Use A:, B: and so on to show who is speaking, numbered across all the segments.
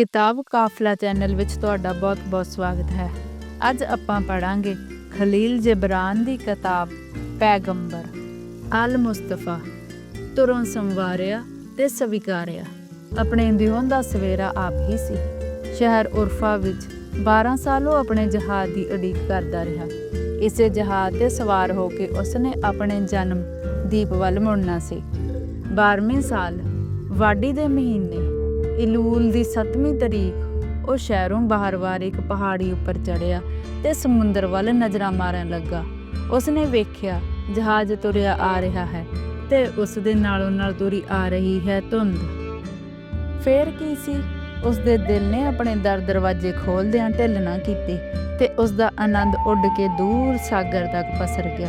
A: ਕਿਤਾਬ ਕਾਫਲਾ ਚੈਨਲ ਵਿੱਚ ਤੁਹਾਡਾ ਬਹੁਤ-ਬਹੁਤ ਸਵਾਗਤ ਹੈ। ਅੱਜ ਆਪਾਂ ਪੜਾਂਗੇ ਖਲੀਲ ਜਬਰਾਨ ਦੀ ਕਿਤਾਬ ਪੈਗੰਬਰ, ਅਲ ਮੁਸਤਫਾ, ਤੁਰੋਂ ਸੰਵਾਰਿਆ ਤੇ ਸਵੀਕਾਰਿਆ। ਆਪਣੇ ਦਿਉਨ ਦਾ ਸਵੇਰਾ ਆਪ ਹੀ ਸੀ। ਸ਼ਹਿਰ ਉਰਫਾ ਵਿੱਚ 12 ਸਾਲੋਂ ਆਪਣੇ ਜਹਾਜ਼ ਦੀ ਉਡੀਕ ਕਰਦਾ ਰਿਹਾ। ਇਸੇ ਜਹਾਜ਼ ਤੇ ਸਵਾਰ ਹੋ ਕੇ ਉਸਨੇ ਆਪਣੇ ਜਨਮ ਦੀਪ ਵੱਲ ਮੁੜਨਾ ਸੀ। 12ਵੇਂ ਸਾਲ ਵਾਢੀ ਦੇ ਮਹੀਨੇ ਇਲੂਲ ਦੀ 7ਵੀਂ ਤਰੀਕ, ਉਹ ਸ਼ਹਿਰੋਂ ਬਾਹਰ-ਬਾਹਰ ਇੱਕ ਪਹਾੜੀ ਉੱਪਰ ਚੜਿਆ ਤੇ ਸਮੁੰਦਰ ਵੱਲ ਨਜ਼ਰਾਂ ਮਾਰਨ ਲੱਗਾ। ਉਸਨੇ ਵੇਖਿਆ, ਜਹਾਜ਼ ਤੁਰਿਆ ਆ ਰਿਹਾ ਹੈ ਤੇ ਉਸ ਦੇ ਨਾਲੋਂ ਨਾਲ ਤੁਰੀ ਆ ਰਹੀ ਹੈ ਧੁੰਦ। ਫੇਰ ਕੀ ਸੀ? ਉਸ ਦੇ ਦਿਲ ਨੇ ਆਪਣੇ ਦਰ ਦਰਵਾਜ਼ੇ ਖੋਲਦਿਆਂ ਢਿੱਲ ਨਾ ਕੀਤੀ ਤੇ ਉਸ ਦਾ ਆਨੰਦ ਉੱਡ ਕੇ ਦੂਰ ਸਾਗਰ ਤੱਕ ਪਸਰ ਗਿਆ।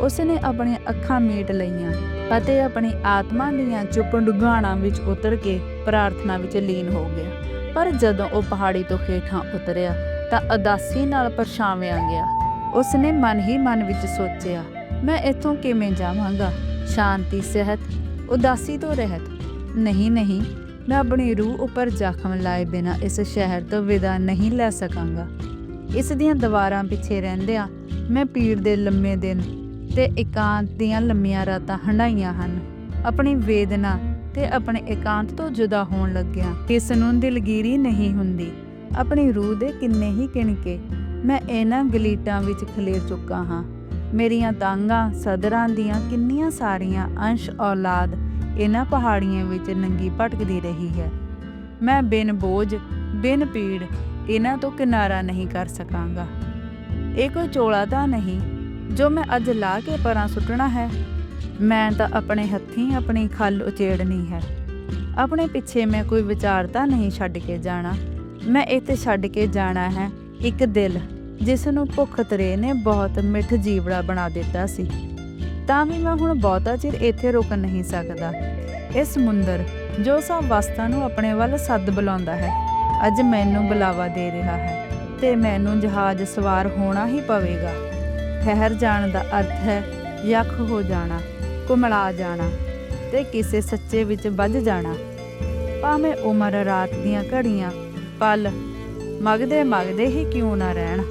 A: ਉਸ ਨੇ ਆਪਣੀਆਂ ਅੱਖਾਂ ਮੀਟ ਲਈਆਂ ਅਤੇ ਆਪਣੀ ਆਤਮਾ ਦੀਆਂ ਚੁੱਪ ਡੁਗਾਣਾ ਵਿੱਚ ਉਤਰ ਕੇ ਪ੍ਰਾਰਥਨਾ ਵਿੱਚ ਲੀਨ ਹੋ ਗਿਆ। ਪਰ ਜਦੋਂ ਉਹ ਪਹਾੜੀ ਤੋਂ ਹੇਠਾਂ ਉਤਰਿਆ ਤਾਂ ਉਦਾਸੀ ਨਾਲ ਪਰਛਾਵਿਆ ਗਿਆ। ਉਸ ਮਨ ਹੀ ਮਨ ਵਿੱਚ ਸੋਚਿਆ, ਮੈਂ ਇੱਥੋਂ ਕਿਵੇਂ ਜਾਵਾਂਗਾ? ਸ਼ਾਂਤੀ, ਸਿਹਤ, ਉਦਾਸੀ ਤੋਂ ਰਹਿਤ? ਨਹੀਂ ਨਹੀਂ, ਮੈਂ ਆਪਣੀ ਰੂਹ ਉੱਪਰ ਜ਼ਖਮ ਲਾਏ ਬਿਨਾ ਇਸ ਸ਼ਹਿਰ ਤੋਂ ਵਿਦਾ ਨਹੀਂ ਲੈ ਸਕਾਂਗਾ। ਇਸ ਦੀਆਂ ਦੀਵਾਰਾਂ ਪਿੱਛੇ ਰਹਿੰਦਿਆਂ ਮੈਂ ਪੀੜ ਦੇ ਲੰਮੇ ਦਿਨ ਤੇ ਇਕਾਂਤ ਦੀਆਂ ਲੰਮੀਆਂ ਰਾਤਾਂ ਹੰਡਾਈਆਂ ਹਨ। ਆਪਣੀ ਵੇਦਨਾ ਤੇ ਆਪਣੇ ਇਕਾਂਤ ਤੋਂ ਜੁਦਾ ਹੋਣ ਲੱਗਿਆ। ਇਸ ਨੂੰ ਦਿਲਗੀਰੀ ਨਹੀਂ ਹੁੰਦੀ। ਆਪਣੀ ਰੂਹ ਦੇ ਕਿੰਨੇ ਹੀ ਕਿਣਕੇ ਮੈਂ ਇਹਨਾਂ ਗਲੀਟਾਂ ਵਿੱਚ ਖਲੇਰ ਚੁੱਕਾ ਹਾਂ। ਮੇਰੀਆਂ ਤਾਂਗਾਂ ਸਦਰਾਂ ਦੀਆਂ ਕਿੰਨੀਆਂ ਸਾਰੀਆਂ ਅੰਸ਼ ਔਲਾਦ ਇਹਨਾਂ ਪਹਾੜੀਆਂ ਵਿੱਚ ਨੰਗੀ ਭਟਕਦੀ ਰਹੀ ਹੈ। ਮੈਂ ਬਿਨ ਬੋਝ, ਬਿਨ ਪੀੜ ਇਹਨਾਂ ਤੋਂ ਕਿਨਾਰਾ ਨਹੀਂ ਕਰ ਸਕਾਂਗਾ। ਇਹ ਕੋਈ ਚੋਲਾ ਤਾਂ ਨਹੀਂ ਜੋ ਮੈਂ ਅੱਜ ਲਾ ਕੇ ਪਰਾਂ ਸੁੱਟਣਾ ਹੈ? ਮੈਂ ਤਾਂ ਆਪਣੇ ਹੱਥੀਂ ਆਪਣੀ ਖੱਲ ਉਚੇੜਨੀ ਹੈ। ਆਪਣੇ ਪਿੱਛੇ ਮੈਂ ਕੋਈ ਵਿਚਾਰ ਤਾਂ ਨਹੀਂ ਛੱਡ ਕੇ ਜਾਣਾ। ਮੈਂ ਇੱਥੇ ਛੱਡ ਕੇ ਜਾਣਾ ਹੈ ਇੱਕ ਦਿਲ, ਜਿਸ ਨੂੰ ਭੁੱਖ ਤਰੇ ਨੇ ਬਹੁਤ ਮਿੱਠ ਜੀਵੜਾ ਬਣਾ ਦਿੱਤਾ ਸੀ। ਤਾਂ ਵੀ ਮੈਂ ਹੁਣ ਬਹੁਤਾ ਚਿਰ ਇੱਥੇ ਰੁਕ ਨਹੀਂ ਸਕਦਾ। ਇਹ ਸਮੁੰਦਰ ਜੋ ਸਭ ਵਸਤਾਂ ਨੂੰ ਆਪਣੇ ਵੱਲ ਸੱਦ ਬੁਲਾਉਂਦਾ ਹੈ, ਅੱਜ ਮੈਨੂੰ ਬੁਲਾਵਾ ਦੇ ਰਿਹਾ ਹੈ ਤੇ ਮੈਨੂੰ ਜਹਾਜ਼ ਸਵਾਰ ਹੋਣਾ ਹੀ ਪਵੇਗਾ। ਠਹਿਰ ਜਾਣ ਦਾ ਅਰਥ ਹੈ, ਯੱਖ ਹੋ ਜਾਣਾ। ਕੁਮਲਾ ਜਾਣਾ ਤੇ ਕਿਸੇ ਸੱਚੇ ਵਿੱਚ ਵੱਜ ਜਾਣਾ। ਭਾਵੇਂ ਉਮਰ ਰਾਤ ਦੀਆਂ ਘੜੀਆਂ, ਪਲ ਮਗਦੇ ਮਗਦੇ ਹੀ ਕਿਉਂ ਨਾ ਰਹਿਣ।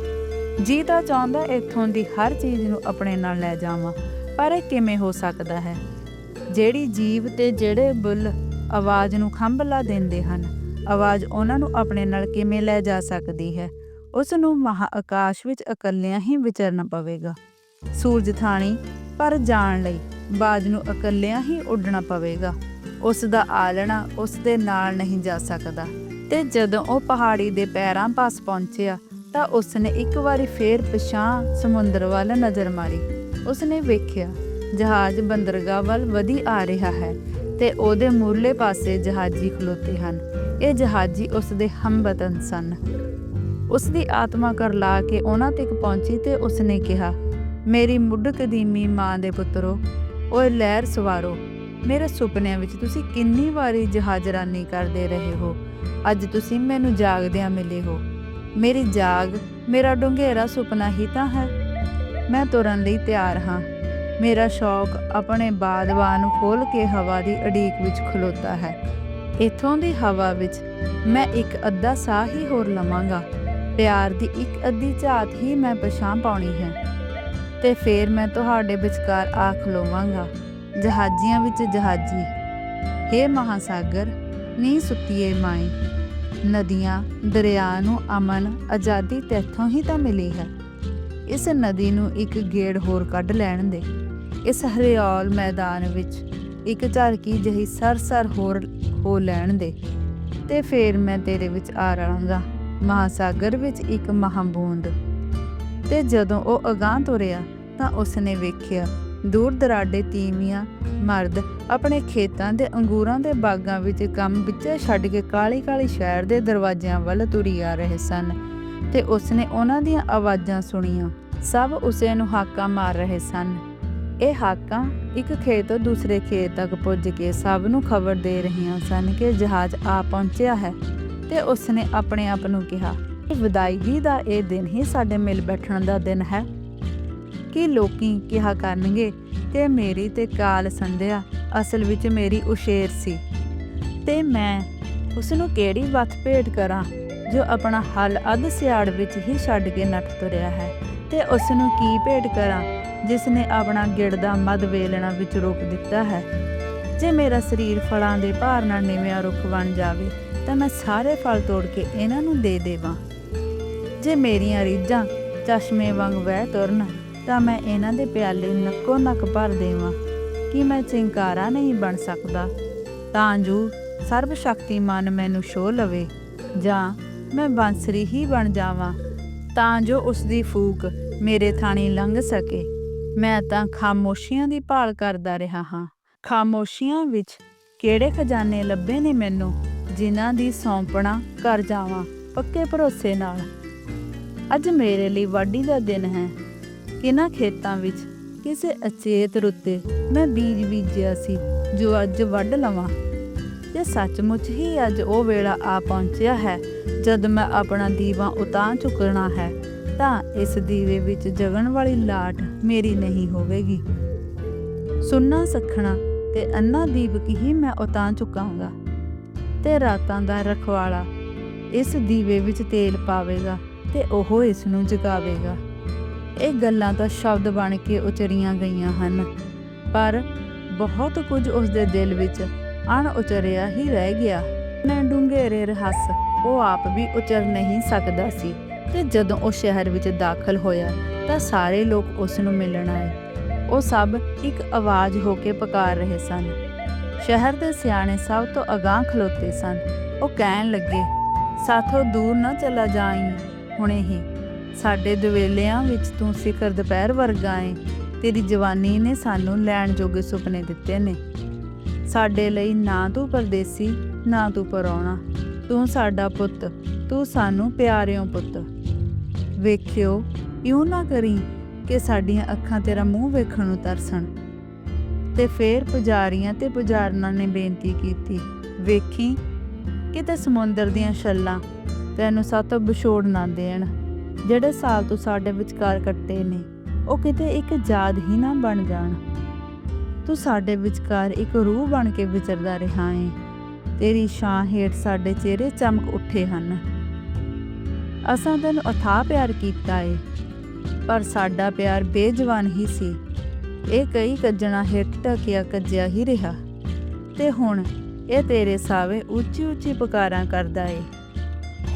A: ਜੀ ਤਾਂ ਚਾਹੁੰਦਾ ਇੱਥੋਂ ਦੀ ਹਰ ਚੀਜ਼ ਨੂੰ ਆਪਣੇ ਨਾਲ ਲੈ ਜਾਵਾਂ, ਪਰ ਇਹ ਕਿਵੇਂ ਹੋ ਸਕਦਾ ਹੈ? ਜਿਹੜੀ ਜੀਵ ਤੇ ਜਿਹੜੇ ਬੁੱਲ ਆਵਾਜ਼ ਨੂੰ ਖੰਭਲਾ ਦਿੰਦੇ ਹਨ, ਆਵਾਜ਼ ਉਹਨਾਂ ਨੂੰ ਆਪਣੇ ਨਾਲ ਕਿਵੇਂ ਲੈ ਜਾ ਸਕਦੀ ਹੈ? ਉਸ ਨੂੰ ਮਹਾ ਆਕਾਸ਼ ਵਿੱਚ ਇਕੱਲਿਆਂ ਹੀ ਵਿਚਰਨਾ ਪਵੇਗਾ। ਸੂਰਜ ਥਾਣੀ, ਪਰ ਜਾਣ ਲਈ ਬਾਜ ਨੂੰ ਇਕੱਲਿਆਂ ਹੀ ਉੱਡਣਾ ਪਵੇਗਾ। ਉਸ ਦਾ ਆਲਣਾ ਉਸ ਦੇ ਨਾਲ ਨਹੀਂ ਜਾ ਸਕਦਾ। ਤੇ ਜਦੋਂ ਉਹ ਪਹਾੜੀ ਦੇ ਪੈਰਾਂ ਪਾਸ ਪਹੁੰਚਿਆ, ਤਾਂ ਉਸ ਨੇ ਇੱਕ ਵਾਰੀ ਫੇਰ ਪਛਾਂ ਸਮੁੰਦਰ ਵੱਲ ਨਜ਼ਰ ਮਾਰੀ। ਉਸ ਨੇ ਵੇਖਿਆ, ਜਹਾਜ਼ ਬੰਦਰਗਾਹ ਵੱਲ ਵਧੀ ਆ ਰਿਹਾ ਹੈ ਤੇ ਉਹਦੇ ਮੂਰਲੇ ਪਾਸੇ ਜਹਾਜ਼ੀ ਖਲੋਤੇ ਹਨ। ਇਹ ਜਹਾਜ਼ੀ ਉਸ ਦੇ ਹਮਵਤਨ ਸਨ। ਉਸ ਦੀ ਆਤਮਾ ਕਰ ਲਾ ਕੇ ਉਹਨਾਂ ਤੱਕ ਪਹੁੰਚੀ ਤੇ ਉਸ ਨੇ ਕਿਹਾ, ਮੇਰੀ ਮੁੱਢ ਕਦੀਮੀ ਮਾਂ ਦੇ ਪੁੱਤਰੋ ਓਏ ਲਹਿਰ ਸਵਾਰੋ, ਮੇਰੇ ਸੁਪਨਿਆਂ ਵਿੱਚ ਤੁਸੀਂ ਕਿੰਨੀ ਵਾਰੀ ਜਹਾਜ਼ਰਾਨੀ ਕਰਦੇ ਰਹੇ ਹੋ। ਅੱਜ ਤੁਸੀਂ ਮੈਨੂੰ ਜਾਗਦਿਆਂ ਮਿਲੇ ਹੋ। ਮੇਰੀ ਜਾਗ, ਮੇਰਾ ਡੂੰਘੇਰਾ ਸੁਪਨਾ ਹੀ ਤਾਂ ਹੈ। ਮੈਂ ਤੁਰਨ ਲਈ ਤਿਆਰ ਹਾਂ। ਮੇਰਾ ਸ਼ੌਕ ਆਪਣੇ ਬਾਦਵਾਨ ਨੂੰ ਖੋਲ ਕੇ ਹਵਾ ਦੀ ਅਡੀਕ ਵਿੱਚ ਖਲੋਤਾ ਹੈ। ਇਥੋਂ ਦੀ ਹਵਾ ਵਿੱਚ ਮੈਂ ਇੱਕ ਅੱਧਾ ਸਾਹ ਹੀ ਹੋਰ ਲਵਾਂਗਾ। ਪਿਆਰ ਦੀ ਇੱਕ ਅੱਧੀ ਝਾਤ ਹੀ ਮੈਂ ਪਛਾਣ ਪਾਉਣੀ ਹੈ। ਤੇ ਫੇਰ ਮੈਂ ਤੁਹਾਡੇ ਵਿਚਕਾਰ ਆ ਖਲੋਵਾਂਗਾ ਜਹਾਜ਼ੀਆਂ ਵਿੱਚ ਜਹਾਜ਼ੀ। हे ਮਹਾਸਾਗਰ ਨੀ ਸੁੱਤੀਏ ਮਾਈ। ਨਦੀਆਂ, ਦਰਿਆ ਨੂੰ ਅਮਨ ਆਜ਼ਾਦੀ ਤੇਥੋਂ ਹੀ ਤਾਂ ਮਿਲੀ ਹੈ। ਇਸ ਨਦੀ ਨੂੰ ਇੱਕ ਗੇੜ ਹੋਰ ਕੱਢ ਲੈਣ ਦੇ। ਇਸ ਹਰਿਆਲ ਮੈਦਾਨ ਵਿੱਚ ਇੱਕ ਝਰਕੀ ਜਹੀ ਸਰਸਰ ਹੋਰ ਹੋ ਲੈਣ ਦੇ। ਤੇ ਫੇਰ ਮੈਂ ਤੇਰੇ ਵਿੱਚ ਆ ਰਹਾਂਗਾ। ਮਹਾਸਾਗਰ ਵਿੱਚ ਇੱਕ ਮਹਾਬੂੰਦ। ਤੇ ਜਦੋਂ ਉਹ ਅਗਾਂਹ ਤੁਰਿਆ ਤਾਂ ਉਸਨੇ ਵੇਖਿਆ ਦੂਰ ਦਰਾਡੇ ਤੀਵੀਆਂ ਮਰਦ ਆਪਣੇ ਖੇਤਾਂ ਦੇ ਅੰਗੂਰਾਂ ਦੇ ਬਾਗਾਂ ਵਿੱਚ ਕੰਮ ਵਿੱਚ ਛੱਡ ਕੇ ਕਾਲੀ ਕਾਲੀ ਸ਼ਹਿਰ ਦੇ ਦਰਵਾਜ਼ਿਆਂ ਵੱਲ ਤੁਰੀ ਆ ਰਹੇ ਸਨ ਤੇ ਉਸਨੇ ਉਹਨਾਂ ਦੀਆਂ ਆਵਾਜ਼ਾਂ ਸੁਣੀਆਂ। ਸਭ ਉਸੇ ਨੂੰ ਹਾਕਾਂ ਮਾਰ ਰਹੇ ਸਨ। ਇਹ ਹਾਕਾਂ ਇੱਕ ਖੇਤ ਤੋਂ ਦੂਸਰੇ ਖੇਤ ਤੱਕ ਪੁੱਜ ਕੇ ਸਭ ਨੂੰ ਖਬਰ ਦੇ ਰਹੀਆਂ ਸਨ ਕਿ ਜਹਾਜ਼ ਆ ਪਹੁੰਚਿਆ ਹੈ ਤੇ ਉਸਨੇ ਆਪਣੇ ਆਪ ਨੂੰ ਕਿਹਾ ਵਿਦਾਇਗੀ ਦਾ ਇਹ ਦਿਨ ਹੀ ਸਾਡੇ ਮਿਲ ਬੈਠਣ ਦਾ ਦਿਨ ਹੈ। ਕਿ ਲੋਕੀ ਕਿਹਾ ਕਰਨਗੇ ਕਿ ਮੇਰੀ ਤੇ ਕਾਲ ਸੰਧਿਆ, ਅਸਲ ਵਿੱਚ ਮੇਰੀ ਉਸ਼ੇਰ ਸੀ। ਤੇ ਮੈਂ ਉਸ ਨੂੰ ਕਿਹੜੀ ਵੱਥ ਭੇਟ ਕਰਾਂ, ਜੋ ਆਪਣਾ ਹਲ ਅੱਧ ਸਿਆੜ ਵਿੱਚ ਹੀ ਛੱਡ ਕੇ ਨੱਠ ਤੁਰਿਆ ਹੈ? ਤੇ ਉਸ ਨੂੰ ਕੀ ਭੇਟ ਕਰਾਂ, ਜਿਸ ਨੇ ਆਪਣਾ ਗਿੜ ਦਾ ਮਦ ਵੇਲਣਾ ਵਿੱਚ ਰੋਕ ਦਿੱਤਾ ਹੈ? ਜੇ ਮੇਰਾ ਸਰੀਰ ਫਲਾਂ ਦੇ ਭਾਰ ਨਾਲ ਨਿਵਿਆ ਰੁੱਖ ਬਣ ਜਾਵੇ, ਤਾਂ ਮੈਂ ਸਾਰੇ ਫਲ ਤੋੜ ਕੇ ਇਹਨਾਂ ਨੂੰ ਦੇ ਦੇਵਾਂ। ਜੇ ਮੇਰੀਆਂ ਰੀਝਾਂ ਚਸ਼ਮੇ ਵਾਂਗ ਵਹਿ ਤੁਰਨ, ਤਾਂ ਮੈਂ ਇਹਨਾਂ ਦੇ ਪਿਆਲੇ ਨੱਕੋ ਨੱਕ ਭਰ ਦੇਵਾਂ। ਕਿ ਮੈਂ ਚਿੰਕਾਰਾ ਨਹੀਂ ਬਣ ਸਕਦਾ? ਤਾਂ ਜੋ ਸਰਬ ਸ਼ਕਤੀਮਾਨ ਮੈਨੂੰ ਛੋ ਲਵੇ, ਜਾਂ ਮੈਂ ਬਾਂਸਰੀ ਹੀ ਬਣ ਜਾਵਾਂ। ਤਾਂ ਜੋ ਉਸ ਦੀ ਫੂਕ ਮੇਰੇ ਥਾਣੀ ਲੰਘ ਸਕੇ। ਮੈਂ ਤਾਂ ਖਾਮੋਸ਼ੀਆਂ ਦੀ ਭਾਲ ਕਰਦਾ ਰਿਹਾ ਹਾਂ। ਖਾਮੋਸ਼ੀਆਂ ਵਿੱਚ ਕਿਹੜੇ ਖਜ਼ਾਨੇ ਲੱਭੇ ਨੇ ਮੈਨੂੰ, ਜਿਨ੍ਹਾਂ ਦੀ ਸੌਂਪਣਾ ਕਰ ਜਾਵਾਂ ਪੱਕੇ ਭਰੋਸੇ ਨਾਲ? ਅੱਜ ਮੇਰੇ ਲਈ ਵਾਢੀ ਦਾ ਦਿਨ ਹੈ। ਇਹਨਾਂ ਖੇਤਾਂ ਵਿੱਚ ਕਿਸੇ ਅਚੇਤ ਰੁੱਤੇ ਮੈਂ ਬੀਜ ਬੀਜਿਆ ਸੀ, ਜੋ ਅੱਜ ਵੱਢ ਲਵਾਂ। ਤੇ ਸੱਚਮੁੱਚ ਹੀ ਅੱਜ ਉਹ ਵੇਲਾ ਆ ਪਹੁੰਚਿਆ ਹੈ, ਜਦ ਮੈਂ ਆਪਣਾ ਦੀਵਾ ਉਤਾਂ ਚੁੱਕਣਾ ਹੈ, ਤਾਂ ਇਸ ਦੀਵੇ ਵਿੱਚ ਜਗਣ ਵਾਲੀ ਲਾਟ ਮੇਰੀ ਨਹੀਂ ਹੋਵੇਗੀ। ਸੁੰਨਾ ਸਖਣਾ ਤੇ ਅੰਨਾ ਦੀਪਕ ਹੀ ਮੈਂ ਉਤਾਂ ਚੁਕਾਂਗਾ, ਤੇ ਰਾਤਾਂ ਦਾ ਰਖਵਾਲਾ ਇਸ ਦੀਵੇ ਵਿੱਚ ਤੇਲ ਪਾਵੇਗਾ। ਤੇ ਉਹ ਇਸ ਨੂੰ ਜਗਾਵੇਗਾ। ਇਹ ਗੱਲਾਂ ਤਾਂ ਸ਼ਬਦ ਬਣ ਕੇ ਉਚਰੀਆਂ ਗਈਆਂ ਹਨ, ਪਰ ਬਹੁਤ ਕੁਝ ਉਸ ਦੇ ਦਿਲ ਵਿੱਚ ਅਣ ਉਚਰਿਆ ਹੀ ਰਹਿ ਗਿਆ। ਨੇ ਡੂੰਘੇਰੇ ਰਹੱਸ, ਉਹ ਆਪ ਵੀ ਉਚਰ ਨਹੀਂ ਸਕਦਾ ਸੀ ਤੇ ਜਦੋਂ ਉਹ ਸ਼ਹਿਰ ਵਿੱਚ ਦਾਖਲ ਹੋਇਆ ਤਾਂ ਸਾਰੇ ਲੋਕ ਉਸ ਨੂੰ ਮਿਲਣ ਆਏ। ਉਹ ਸਭ ਇੱਕ ਆਵਾਜ਼ ਹੋ ਕੇ ਪੁਕਾਰ ਰਹੇ ਸਨ। ਸ਼ਹਿਰ ਦੇ ਸਿਆਣੇ ਸਭ ਤੋਂ ਅਗਾਂਹ ਖਲੋਤੇ ਸਨ। ਉਹ ਕਹਿਣ ਲੱਗੇ, ਸਾਥੋਂ ਦੂਰ ਨਾ ਚਲਾ ਜਾਈਂ। ਹੁਣੇ ਹੀ। ਸਾਡੇ ਦਵੇਲਿਆਂ ਵਿੱਚ ਤੂੰ ਸਿਖਰ ਦੁਪਹਿਰ ਵਰਗਾ ਏ। ਤੇਰੀ ਜਵਾਨੀ ਨੇ ਸਾਨੂੰ ਲੈਣ ਜੋਗੇ ਸੁਪਨੇ ਦਿੱਤੇ ਨੇ। ਸਾਡੇ ਲਈ ਨਾ ਤੂੰ ਪਰਦੇਸੀ, ਨਾ ਤੂੰ ਪਰੌਣਾ। ਤੂੰ ਸਾਡਾ ਪੁੱਤ, ਤੂੰ ਸਾਨੂੰ ਪਿਆਰਿਓ ਪੁੱਤ। ਵੇਖਿਓ, ਇਉਂ ਨਾ ਕਰੀ ਕਿ ਸਾਡੀਆਂ ਅੱਖਾਂ ਤੇਰਾ ਮੂੰਹ ਵੇਖਣ ਨੂੰ ਤਰਸਣ। ਤੇ ਫੇਰ ਪੁਜਾਰੀਆਂ ਤੇ ਪੁਜਾਰਨਾਂ ਨੇ ਬੇਨਤੀ ਕੀਤੀ, ਵੇਖੀ ਕਿਤੇ ਸਮੁੰਦਰ ਦੀਆਂ ਛੱਲਾਂ ਤੈਨੂੰ ਸਾਤੋਂ ਵਿਛੋੜ ਨਾ ਦੇਣ। ਜਿਹੜੇ ਸਾਲ ਤੂੰ ਸਾਡੇ ਵਿਚਕਾਰ ਕੱਟੇ ਨੇ, ਉਹ ਕਿਤੇ ਇੱਕ ਯਾਦ ਹੀ ਨਾ ਬਣ ਜਾਣ। ਤੂੰ ਸਾਡੇ ਵਿਚਕਾਰ ਇੱਕ ਰੂਹ ਬਣ ਕੇ ਵਿਚਰਦਾ ਰਿਹਾ ਏ। ਤੇਰੀ ਛਾਂ ਹੇਠ ਸਾਡੇ ਚਿਹਰੇ ਚਮਕ ਉੱਠੇ ਹਨ। ਅਸਾਂ ਤੈਨੂੰ ਅਥਾਹ ਪਿਆਰ ਕੀਤਾ ਏ, ਪਰ ਸਾਡਾ ਪਿਆਰ ਬੇਜਵਾਨ ਹੀ ਸੀ। ਇਹ ਕਈ ਕੱਜਣਾ ਹੇਠ ਟਕਿਆ ਕੱਜਿਆ ਹੀ ਰਿਹਾ। ਤੇ ਹੁਣ ਇਹ ਤੇਰੇ ਸਾਵੇ ਉੱਚੀ ਉੱਚੀ ਪੁਕਾਰਾਂ ਕਰਦਾ ਏ।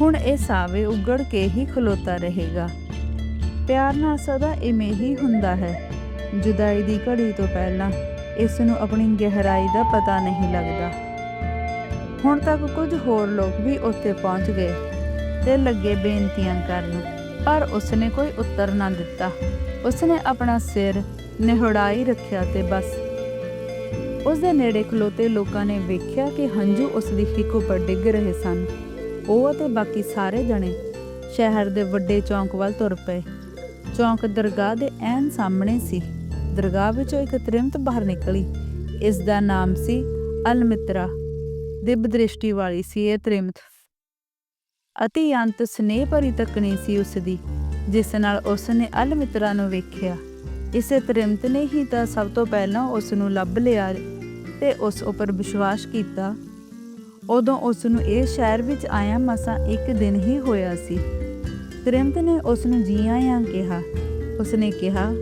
A: ਹੁਣ ਇਹ ਸਾਵੇ ਉਗੜ ਕੇ ਹੀ ਖਲੋਤਾ ਰਹੇਗਾ। ਪਿਆਰ ਨਾਲ ਸਦਾ ਇਵੇਂ ਹੀ ਹੁੰਦਾ ਹੈ। ਜੁਦਾਈ ਦੀ ਘੜੀ ਤੋਂ ਪਹਿਲਾਂ ਇਸ ਨੂੰ ਆਪਣੀ ਗਹਿਰਾਈ ਦਾ ਪਤਾ ਨਹੀਂ ਲੱਗਦਾ। ਹੁਣ ਤੱਕ ਕੁਝ ਹੋਰ ਲੋਕ ਵੀ ਉੱਥੇ ਪਹੁੰਚ ਗਏ ਤੇ ਲੱਗੇ ਬੇਨਤੀਆਂ ਕਰਨ, ਪਰ ਉਸਨੇ ਕੋਈ ਉੱਤਰ ਨਾ ਦਿੱਤਾ। ਉਸਨੇ ਆਪਣਾ ਸਿਰ ਨਿਹੜਾਈ ਰੱਖਿਆ ਤੇ ਬਸ। ਉਸ ਦੇ ਨੇੜੇ ਖਲੋਤੇ ਲੋਕਾਂ ਨੇ ਵੇਖਿਆ ਕਿ ਹੰਝੂ ਉਸ ਦੀ ਹਿੱਕ ਉੱਪਰ ਡਿੱਗ ਰਹੇ ਸਨ। ਉਹ ਅਤੇ ਬਾਕੀ ਸਾਰੇ ਜਣੇ ਸ਼ਹਿਰ ਦੇ ਵੱਡੇ ਚੌਂਕ ਵੱਲ ਤੁਰ ਪਏ। ਚੌਂਕ ਦਰਗਾਹ ਦੇ ਐਨ ਸਾਹਮਣੇ ਸੀ। ਦਰਗਾਹ ਵਿੱਚੋਂ ਇੱਕ ਤ੍ਰਿਮਤ ਬਾਹਰ ਨਿਕਲੀ। ਇਸ ਦਾ ਨਾਮ ਸੀ ਅਲਮਿਤਰਾ। ਦਿਬ ਦ੍ਰਿਸ਼ਟੀ ਵਾਲੀ ਸੀ ਇਹ ਤ੍ਰਿਮਤ। ਅਤੀ ਅੰਤ ਸਨੇਹ ਭਰੀ ਤੱਕਣੀ ਸੀ ਉਸ ਦੀ ਜਿਸ ਨਾਲ ਉਸ ਨੇ ਅਲਮਿਤਰਾ ਨੂੰ ਵੇਖਿਆ। ਇਸੇ ਤ੍ਰਿਮਤ ਨੇ ਹੀ ਤਾਂ ਸਭ ਤੋਂ ਪਹਿਲਾਂ ਉਸ ਨੂੰ ਲੱਭ ਲਿਆ ਤੇ ਉਸ ਉੱਪਰ ਵਿਸ਼ਵਾਸ ਕੀਤਾ ਉਦੋਂ ਉਸ ਨੂੰ ਇਹ ਸ਼ਹਿਰ ਵਿੱਚ ਆਇਆ ਮਸਾਂ ਇੱਕ ਦਿਨ ਹੀ ਹੋਇਆ ਸੀ। ਤ੍ਰਿਮਤ ਨੇ ਉਸ ਨੂੰ ਜੀ ਆਇਆਂ ਕਿਹਾ। ਉਸ ਨੇ ਕਿਹਾ,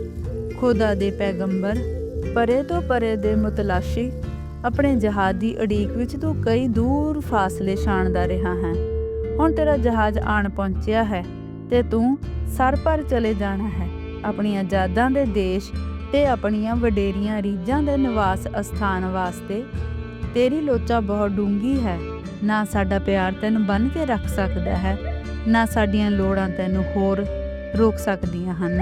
A: ਖੁਦਾ ਦੇ ਪੈਗੰਬਰ, ਪਰੇ ਤੋਂ ਪਰੇ ਦੇ ਮੁਤਲਾਸ਼ੀ, ਆਪਣੇ ਜਹਾਜ਼ ਦੀ ਉਡੀਕ ਵਿੱਚ ਤੂੰ ਕਈ ਦੂਰ ਫਾਸਲੇ ਛਾਣਦਾ ਰਿਹਾ ਹੈ। ਹੁਣ ਤੇਰਾ ਜਹਾਜ਼ ਆਣ ਪਹੁੰਚਿਆ ਹੈ ਤੇ ਤੂੰ ਸਰ ਪਰ ਚਲੇ ਜਾਣਾ ਹੈ। ਆਪਣੀਆਂ ਯਾਦਾਂ ਦੇ ਦੇਸ਼ ਤੇ ਆਪਣੀਆਂ ਵਡੇਰੀਆਂ ਰੀਝਾਂ ਦੇ ਨਿਵਾਸ ਅਸਥਾਨ ਵਾਸਤੇ ਤੇਰੀ ਲੋਚਾ ਬਹੁਤ ਡੂੰਗੀ ਹੈ। ਨਾ ਸਾਡਾ ਪਿਆਰ ਤੈਨੂੰ ਬੰਨ ਕੇ ਰੱਖ ਸਕਦਾ ਹੈ, ਨਾ ਸਾਡੀਆਂ ਲੋੜਾਂ ਤੈਨੂੰ ਹੋਰ ਰੋਕ ਸਕਦੀਆਂ ਹਨ।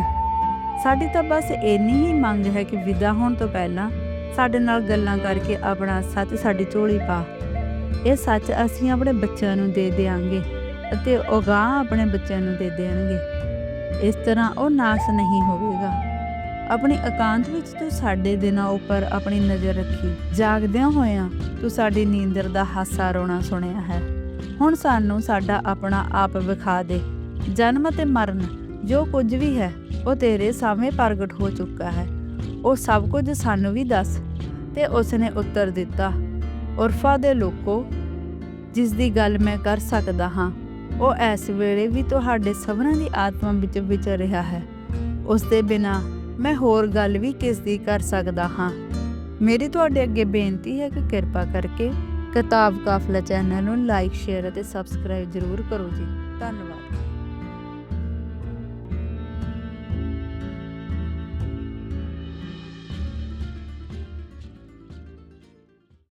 A: ਸਾਡੀ ਤਾਂ ਬਸ ਇੰਨੀ ਹੀ ਮੰਗ ਹੈ ਕਿ ਵਿਦਾ ਹੋਣ ਤੋਂ ਪਹਿਲਾਂ ਸਾਡੇ ਨਾਲ ਗੱਲਾਂ ਕਰਕੇ ਆਪਣਾ ਸੱਚ ਸਾਡੀ ਝੋਲੀ ਪਾ। ਇਹ ਸੱਚ ਅਸੀਂ ਆਪਣੇ ਬੱਚਿਆਂ ਨੂੰ ਦੇ ਦੇਵਾਂਗੇ ਅਤੇ ਉਹ ਗਾਂ ਆਪਣੇ ਬੱਚਿਆਂ ਨੂੰ ਦੇ ਦੇਣਗੇ। ਇਸ ਤਰ੍ਹਾਂ ਉਹ ਨਾਸ ਨਹੀਂ ਹੋਵੇਗਾ। ਆਪਣੀ ਇਕਾਂਤ ਵਿੱਚ ਤੂੰ ਸਾਡੇ ਦਿਨਾਂ ਉੱਪਰ ਆਪਣੀ ਨਜ਼ਰ ਰੱਖੀ। ਜਾਗਦਿਆਂ ਹੋਇਆਂ ਤੂੰ ਸਾਡੀ ਨੀਂਦਰ ਦਾ ਹਾਸਾ ਰੋਣਾ ਸੁਣਿਆ ਹੈ। ਹੁਣ ਸਾਨੂੰ ਸਾਡਾ ਆਪਣਾ ਆਪ ਵਿਖਾ ਦੇ। ਜਨਮ ਤੇ ਮਰਨ ਜੋ ਕੁਝ ਵੀ ਹੈ, ਉਹ ਤੇਰੇ ਸਾਹਮਣੇ ਪ੍ਰਗਟ ਹੋ ਚੁੱਕਾ ਹੈ। ਉਹ ਸਭ ਕੁਝ ਸਾਨੂੰ ਵੀ ਦੱਸ ਤੇ ਉਸ ਨੇ ਉੱਤਰ ਦਿੱਤਾ, ਉਰਫਾ ਦੇ ਲੋਕੋ, ਜਿਸ ਦੀ ਗੱਲ ਮੈਂ ਕਰ ਸਕਦਾ ਹਾਂ, ਉਹ ਇਸ ਵੇਲੇ ਵੀ ਤੁਹਾਡੇ ਸਭਨਾਂ ਦੀ ਆਤਮਾ ਵਿੱਚ ਵਿਚਰ ਰਿਹਾ ਹੈ। ਉਸ ਦੇ ਬਿਨਾ ਮੈਂ ਹੋਰ ਗੱਲ ਵੀ ਕਿਸ ਦੀ ਕਰ ਸਕਦਾ ਹਾਂ। ਮੇਰੀ ਤੁਹਾਡੇ ਅੱਗੇ ਬੇਨਤੀ ਹੈ ਕਿ ਕਿਰਪਾ ਕਰਕੇ ਕਿਤਾਬ ਕਾਫਲਾ ਚੈਨਲ ਨੂੰ ਲਾਈਕ ਸ਼ੇਅਰ ਅਤੇ ਸਬਸਕ੍ਰਾਈਬ ਜ਼ਰੂਰ ਕਰੋ ਜੀ। ਧੰਨਵਾਦ।